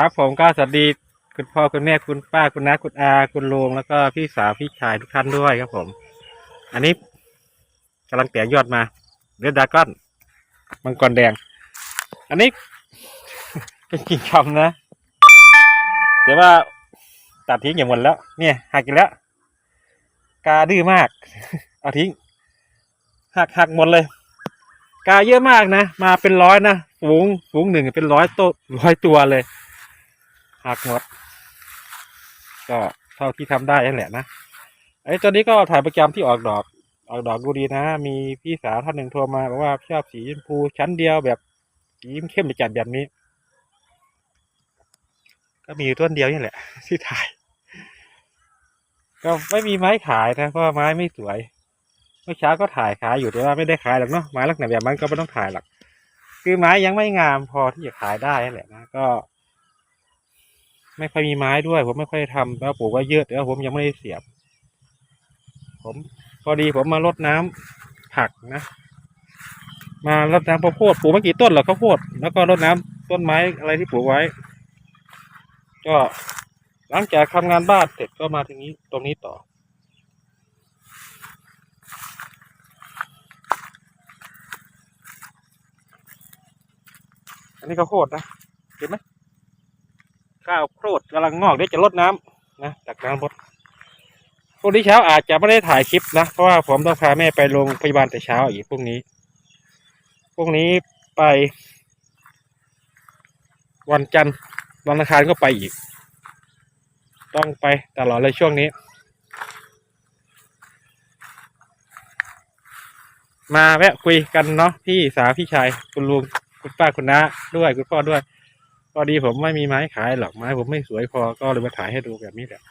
ครับผมก็สวัสดีคุณพ่อคุณแม่คุณป้าคุณน้าคุณอา คุณลุงแล้วก็พี่สาวพี่ชายทุกท่านด้วยครับผม อันนี้กำลังแตกยอดมาเรดดาก้อนมังกรแดง อันนี้ เป็นกิ่งคำนะ แต่ว่าตัดทิ้งอย่างหมดแล้ว เนี่ยหักอีกแล้วกาดื้อมาก เอาทิ้ง หักหักหมดเลย กาเยอะมากนะ มาเป็นร้อยนะฝูงฝูงหนึ่งเป็นร้อยตัวร้อยตัวเลย หักหมด ก็เท่าที่ทำได้นั่นแหละนะไอ้ตัวนี้ก็ถ่ายประจำที่ออกดอก ออกดอกดูดีนะ มีพี่สาวท่านหนึ่งโทรมาบอกว่าชอบสีชมพูชั้นเดียวแบบสีเข้มจัดแบบนี้ ก็มีอยู่ต้นเดียวนี่แหละ ที่ถ่าย ก็ไม่มีไม้ขายนะเพราะไม้ไม่สวยเมื่อเช้าก็ถ่ายขายอยู่แต่ว่าไม่ได้ขายหรอกเนาะไม้ลักษณะแบบนั้นก็ไม่ต้องถ่ายหรอกคือไม้ยังไม่งามพอที่จะขายได้นั่นแหละนะก็ ไม่ค่อยมีไม้ด้วย ผมไม่ค่อยทำแล้วปลูกไว้เยอะแต่ว่าผมยังไม่ได้เสียบ ผมพอดีผมมารดน้ำผักนะ มารดน้ำข้าวโพดปลูกไม่กี่ต้นหรอกข้าวโพดแล้วก็รดน้ำต้นไม้อะไรที่ปลูกไว้ ก็หลังจากทำงานบ้านเสร็จก็มาทางนี้ตรงนี้ต่ออันนี้ข้าวโพดนะเห็นไหม ข้าวโพดกำลังงอกเดี๋ยวจะลดน้ำนะจากน้ำลดพรุ่งนี้เช้าอาจจะไม่ได้ถ่ายคลิปนะเพราะว่าผมต้องพาแม่ไปโรงพยาบาลแต่เช้าอีกพรุ่งนี้พรุ่งนี้ไป วันจันทร์วันอังคารก็ไปอีก ต้องไปตลอดเลยช่วงนี้ มาแวะคุยกันเนาะพี่สาวพี่ชายคุณลุงคุณป้าคุณน้าด้วยคุณพ่อด้วย พอดีผมไม่มีไม้ขายหรอกไม้ผมไม่สวยพอก็เลยมาถ่ายให้ดูแบบนี้แหละ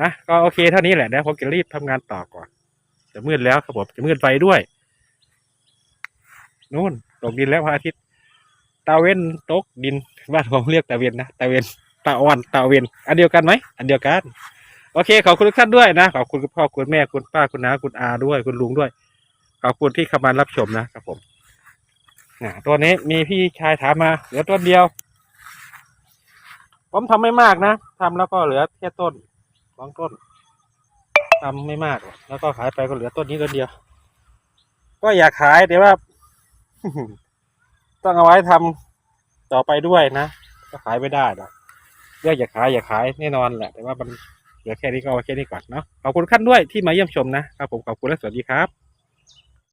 นะก็โอเคเท่านี้แหละเดี๋ยวผมจะรีบทำงานต่อก่อนจะมืดแล้วครับผมจะมืดไฟด้วยนู่นตกดินแล้วพระอาทิตย์ตาเวนตกดินบ้านผมเรียกตาเวนนะตาเวนตาอ่อนตาเวนอันเดียวกันไหมอันเดียวกัน โอเคขอบคุณทุกท่านด้วยนะขอบคุณคุณพ่อคุณแม่คุณป้าคุณน้าคุณอาด้วย คุณลุงด้วยขอบคุณที่เข้ามารับชมนะครับผม นะตัวนี้มีพี่ชายถามมาเหลือต้นเดียว ผมทำไม่มากนะทำแล้วก็เหลือแค่ต้นสองต้นทำไม่มาก แล้วก็ขายไปก็เหลือต้นนี้ต้นเดียว ก็อยากขายแต่ว่าต้องเอาไว้ทำต่อไปด้วยนะก็ขายไม่ได้หรอกเรื่องอยากขายอยากขายแน่นอนแหละ แต่ว่ามันเหลือแค่นี้ก็เอาแค่นี้ก่อนเนาะขอบคุณท่านด้วยที่มาเยี่ยมชมนะครับผมขอบคุณและสวัสดีครับ